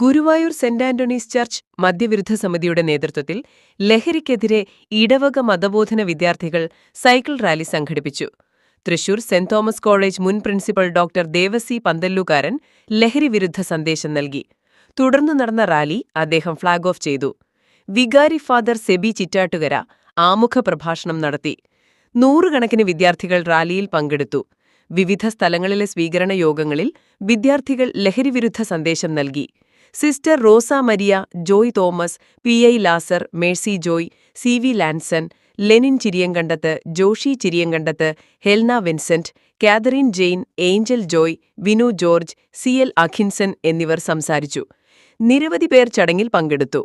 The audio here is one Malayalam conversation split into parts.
Guruvayur saint Antony's church മദ്യവിരുദ്ധ സമിതിയുടെ നേതൃത്വത്തിൽ ലഹരിക്കെതിരെ ഇടവക മതബോധന വിദ്യാർത്ഥികൾ സൈക്കിൾ റാലി സംഘടിപ്പിച്ചു. തൃശൂർ സെന്റ് തോമസ് കോളേജ് മുൻ പ്രിൻസിപ്പൽ ഡോക്ടർ ദേവസി പന്തല്ലുകാരൻ ലഹരി വിരുദ്ധ സന്ദേശം നൽകി. തുടർന്ന് നടന്ന റാലി അദ്ദേഹം ഫ്ളാഗ് ഓഫ് ചെയ്തു. വികാരി ഫാദർ സെബി ചിറ്റാട്ടുകര ആമുഖ പ്രഭാഷണം നടത്തി. നൂറുകണക്കിന് വിദ്യാർത്ഥികൾ റാലിയിൽ പങ്കെടുത്തു. വിവിധ സ്ഥലങ്ങളിലെ സ്വീകരണ യോഗങ്ങളിൽ വിദ്യാർത്ഥികൾ ലഹരിവിരുദ്ധ സന്ദേശം നൽകി. Sister Rosa Maria Joy Thomas P I Lazar Mercy Joy C V Lanson Lenin Chiriyankandath Joshy Chiriyankandath Helna Vincent Catherine Jain Angel Joy Vinu George C L Akhinson എന്നിവർ സംസാരിച്ചു. നിരവധി പേർ ചടങ്ങിൽ പങ്കെടുത്തു.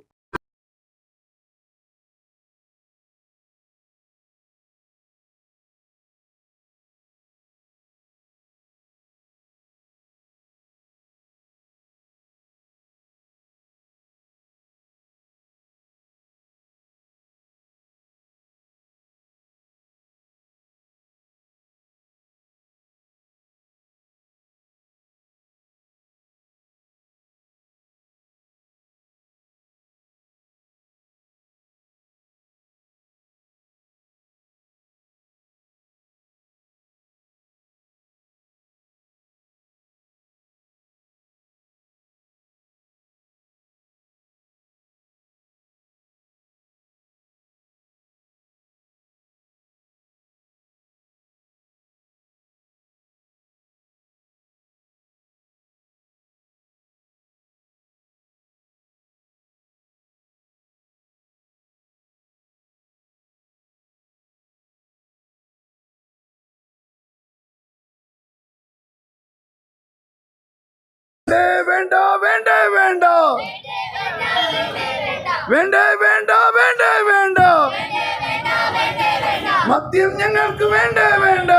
മദ്യം ഞങ്ങൾക്ക് വേണ്ട വേണ്ട?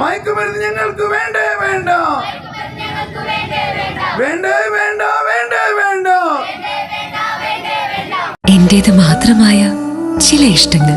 മയക്കുമരുന്ന് ഞങ്ങൾക്ക് വേണ്ട വേണ്ട? വേണ്ട വേണ്ട വേണ്ട വേണ്ട? എന്റേത് മാത്രമായ ചില ഇഷ്ടങ്ങൾ.